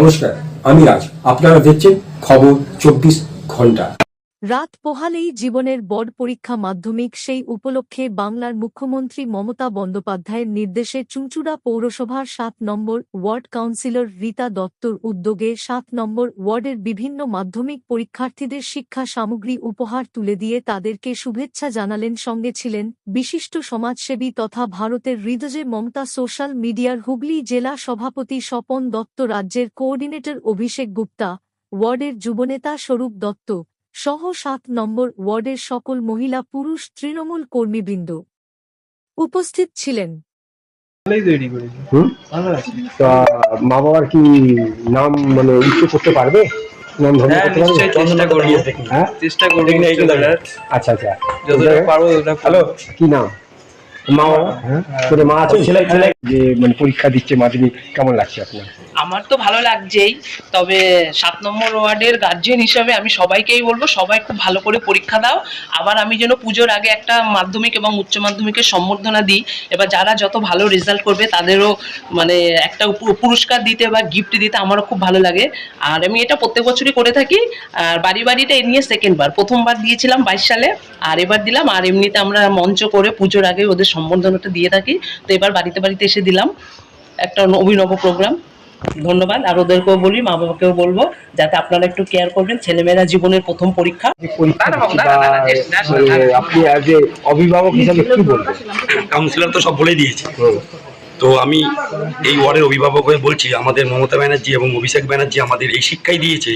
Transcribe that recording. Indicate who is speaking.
Speaker 1: নমস্কার আমি রাজ। আপনারা দেখছেন খবর চব্বিশ ঘণ্টা।
Speaker 2: রাত পোহালেই জীবনের বড় পরীক্ষা মাধ্যমিক সেই উপলক্ষে বাংলার মুখ্যমন্ত্রী মমতা বন্দ্যোপাধ্যায়ের নির্দেশে চুঁচুড়া পৌরসভার সাত নম্বর ওয়ার্ড কাউন্সিলর রীতা দত্তর উদ্যোগে সাত নম্বর ওয়ার্ডের বিভিন্ন মাধ্যমিক পরীক্ষার্থীদের শিক্ষা সামগ্রী উপহার তুলে দিয়ে তাদেরকে শুভেচ্ছা জানালেন, সঙ্গে ছিলেন বিশিষ্ট সমাজসেবী তথা ভারতের হৃদয়ে মমতা সোশ্যাল মিডিয়ার হুগলি জেলা সভাপতি স্বপন দত্ত, রাজ্যের কোঅর্ডিনেটর অভিষেক গুপ্তা, ওয়ার্ডের যুবনেতা স্বরূপ দত্ত সহ সাত নম্বর ওয়ার্ডের সকল মহিলা পুরুষ তৃণমূল কর্মীবৃন্দ উপস্থিত ছিলেন।
Speaker 3: মা বাবার কি নাম মানে উচ্চ করতে পারবে? নাম ধরে
Speaker 4: হ্যাঁ চেষ্টা করব।
Speaker 3: হ্যাঁ?
Speaker 4: চেষ্টা করব
Speaker 3: আচ্ছা আচ্ছা। কি নাম? মা হ্যাঁ? তোর মা আছে? ছেলে ছেলে যে মানে পরীক্ষা দিচ্ছে মাধ্যমিক কেমন লাগছে আপনার?
Speaker 5: আমার তো ভালো লাগছেই তবে সাত নম্বর ওয়ার্ডের গার্জেন হিসাবে আমি সবাইকেই বলব সবাই খুব ভালো করে পরীক্ষা দাও। আবার আমি যেন পুজোর আগে একটা মাধ্যমিক এবং উচ্চ মাধ্যমিকের সম্বর্ধনা দিই এবার যারা যত ভালো রেজাল্ট করবে তাদেরও মানে একটা পুরস্কার দিতে বা গিফট দিতে আমারও খুব ভালো লাগে। আর আমি এটা প্রত্যেক বছরই করে থাকি আর বাড়ি বাড়িটা এ নিয়ে সেকেন্ডবার প্রথমবার দিয়েছিলাম বাইশ সালে আর এবার দিলাম আর এমনিতে আমরা মঞ্চ করে পুজোর আগে ওদের সম্বর্ধনাটা দিয়ে থাকি। তো এবার বাড়িতে বাড়িতে এসে দিলাম একটা অভিনব প্রোগ্রাম ধন্যবাদ। আর ওদেরকেও বলি মা বাবাকেও বলব যাতে আপনারা একটু কেয়ার করবেন। ছেলেমেয়েরা জীবনের প্রথম পরীক্ষা।
Speaker 3: আপনি অভিভাবক হিসাবে কি বলবেন?
Speaker 6: কাউন্সিলর তো সব বলেই দিয়েছে। তো আমি এই ওয়ার্ডের অভিভাবক হয়ে বলছি আমাদের মমতা ব্যানার্জি এবং অভিষেক ব্যানার্জি আমাদের এই শিক্ষাই দিয়েছে